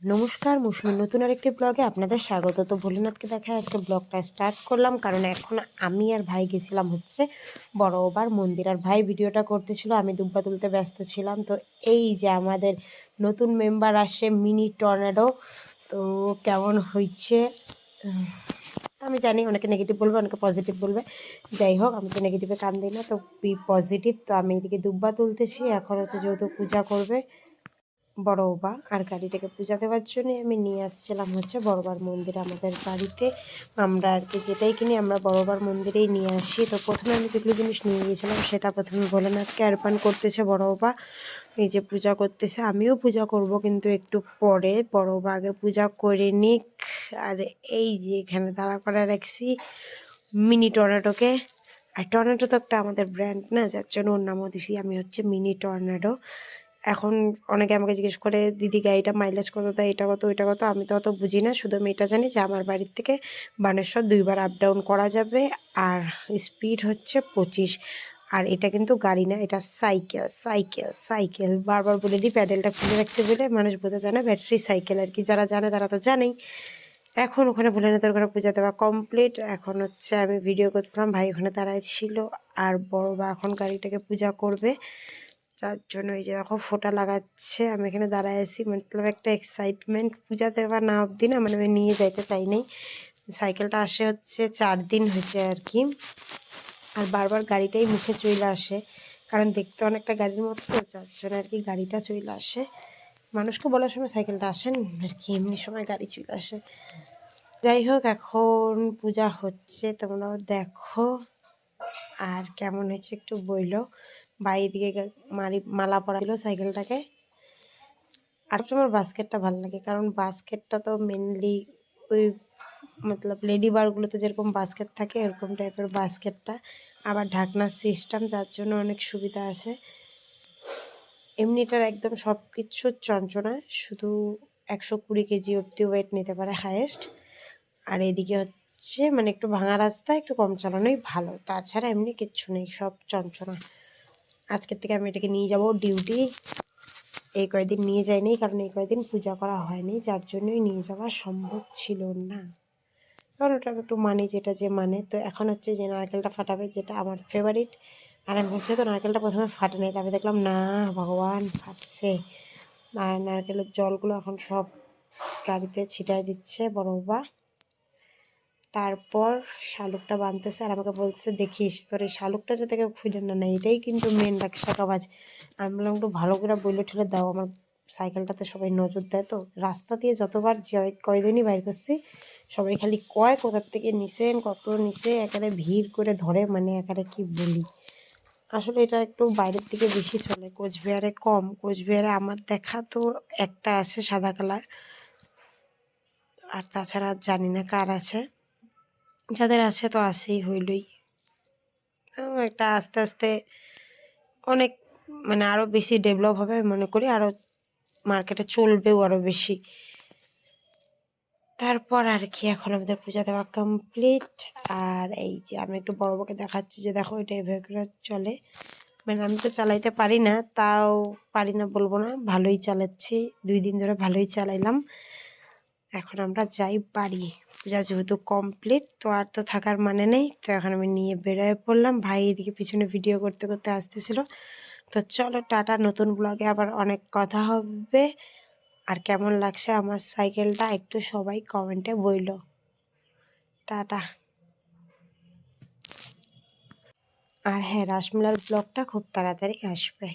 নমস্কার, মুসলিম নতুন আরেকটি ব্লগে আপনাদের স্বাগত। তো ভোলেনাথকে দেখায় আজকে ব্লগটা স্টার্ট করলাম, কারণ এখন আমি আর ভাই গেছিলাম হচ্ছে বড় ওবার মন্দির, আর ভাই ভিডিওটা করতেছিল, আমি দুব্বা তুলতে ব্যস্ত ছিলাম। তো এই যে আমাদের নতুন মেম্বার আসে মিনি টর্নেডো, তো কেমন হয়েছে আমি জানি অনেকে নেগেটিভ বলবে, অনেকে পজিটিভ বলবে। যাই হোক, আমি তো নেগেটিভে কান দিই না, তো বি পজিটিভ তো আমি এদিকে দুব্বা তুলতেছি, এখন হচ্ছে যেহেতু পূজা করবে। বড় বা আর গাড়িটাকে পূজা দেওয়ার জন্য আমি নিয়ে আসছিলাম হচ্ছে বড়বার মন্দির আমাদের বাড়িতে। আমরা আর কি যেটাই কিনি আমরা বড়বার মন্দিরেই নিয়ে আসি। তো প্রথমে আমি যেগুলো জিনিস নিয়ে গিয়েছিলাম সেটা প্রথমে ভোলেনাথকে অর্পণ করতেছে বড় বা এই যে পূজা করতেছে, আমিও পূজা করব কিন্তু একটু পরে। বড় বা আগে পূজা করে নিক। আর এই যে এখানে দাঁড়া করে রাখছি মিনি টর্নেডোকে। আর টর্নেডো তো একটা আমাদের ব্র্যান্ড না, যার জন্য ওর নামও দিছি আমি হচ্ছে মিনি টর্নেডো। এখন অনেকে আমাকে জিজ্ঞেস করে, দিদি, গাড়িটা মাইলেজ কত? দেয় এটা কত? ওইটা কত? আমি তো অত বুঝি না। শুধু আমি এটা জানি যে, আমার বাড়ির থেকে বানেশ্বর দুইবার আপ ডাউন করা যাবে আর স্পিড হচ্ছে পঁচিশ। আর এটা কিন্তু গাড়ি না, এটা সাইকেল সাইকেল সাইকেল বারবার বলে দিই, প্যাডেলটা খুলে রাখছে বলে মানুষ বোঝা যায় না ব্যাটারি সাইকেল আর কি। যারা জানে তারা তো জানেই। এখন ওখানে ভুলে ভোলেনাথের ঘরে পূজা দেওয়া কমপ্লিট এখন হচ্ছে আমি ভিডিও করছিলাম, ভাই ওখানে দাঁড়ায় ছিল। আর বড় বা এখন গাড়িটাকে পূজা করবে। যার জন্য এই যে দেখো ফোঁটা লাগাচ্ছে। আমি এখানে দাঁড়ায় আছি। মতলব একটা এক্সাইটমেন্ট পূজা দেওয়া না অবধি না মানে আমি নিয়ে যাইতে চাই নাই। সাইকেলটা আসে হচ্ছে চার দিন হয়েছে আর কি। আর বারবার গাড়িটাই মুখে চলে আসে। কারণ দেখতে অনেকটা গাড়ির মতো যার জন্য আর কি গাড়িটা চলে আসে। মানুষকে বলার সময় সাইকেলটা আসেন আর কি, এমনি সময় গাড়ি চলে আসে। যাই হোক, এখন পূজা হচ্ছে, তোমরাও দেখো। আর কেমন হয়েছে একটু বইলো। বা এদিকে মারি, মালা পরা দিল সাইকেলটাকে। আর আমার বাস্কেটটা ভালো লাগে, কারণ বাস্কেটটা তো মেনলি ওই মতলব লেডি বারগুলোতে যেরকম বাস্কেট থাকে এরকম টাইপের বাস্কেটটা। আবার ঢাকনার সিস্টেম যার জন্য অনেক সুবিধা আছে। এমনিটার একদম সব কিছু চঞ্চনা, শুধু একশো কুড়ি কেজি অব্দি ওয়েট নিতে পারে হায়েস্ট আর এদিকে হচ্ছে মানে একটু ভাঙা রাস্তা, একটু কম চালানোই ভালো। তাছাড়া এমনি কিচ্ছু নেই, সব চঞ্চনা। আজকের থেকে আমি এটাকে নিয়ে যাব ডিউটি। এই কয়দিন নিয়ে যাইনি, কারণ এই কয়দিন পূজা করা হয়নি, যার জন্যই নিয়ে যাওয়া সম্ভব ছিল না। কারণ ওটা একটু মানে যেটা যে মানে। তো এখন হচ্ছে যে নারকেলটা ফাটাবে, যেটা আমার ফেভারিট আর আমি ভাবছি তো নারকেলটা প্রথমে ফাটে নাই তবে দেখলাম, না, ভগবান ফাটছে। আর নারকেলের জলগুলো এখন সব গাড়িতে ছিটাই দিচ্ছে বড় বাবা। তারপর শালুকটা বাঁধতেছে আর আমাকে বলছে দেখিস, তোর এই শালুকটা যাতে কেউ খুঁজে না নেয় এটাই কিন্তু মেন রাখসা কাজ আমি বললাম, একটু ভালো করে বইলে ঠেলে দাও, আমার সাইকেলটাতে সবাই নজর দেয় তো। রাস্তা দিয়ে যতবার কয়দিনই বাইর করছি, সবাই খালি কয় কোথার থেকে নিছেন কত নিছে একারে ভিড় করে ধরে মানে একারে কি বলি? আসলে এটা একটু বাইরের দিকে বেশি চলে, কোচবিহারে কম। কোচবিহারে আমার দেখা তো একটা আছে সাদা কালার, আর তাছাড়া জানি না কার আছে। যাদের আছে তো আছেই হইলই। একটা আস্তে আস্তে অনেক মানে আরও বেশি ডেভেলপ হবে মনে করি আরও মার্কেটে চলবেও আরও বেশি। তারপর আর কি, এখন আমাদের পূজা দেওয়া কমপ্লিট আর এই যে আমি একটু বড় বড়কে দেখাচ্ছি যে দেখো, এটা এভাবে করে চলে। মানে আমি তো চালাইতে পারি না, তাও পারি না বলব না, ভালোই চালাচ্ছি। দুই দিন ধরে ভালোই চালাইলাম। এখন আমরা যাই বাড়ি। পূজা যেহেতু কমপ্লিট তো আর তো থাকার মানে নেই, তো এখন আমি নিয়ে বেরোয় পড়লাম। ভাই এদিকে পিছনে ভিডিও করতে করতে আসতেছিল। তো চলো টাটা, নতুন ব্লগে আবার অনেক কথা হবে। আর কেমন লাগছে আমার সাইকেলটা একটু সবাই কমেন্টে বইলো। টাটা। আর হ্যাঁ রাসমেলার ব্লগটা খুব তাড়াতাড়ি আসবে।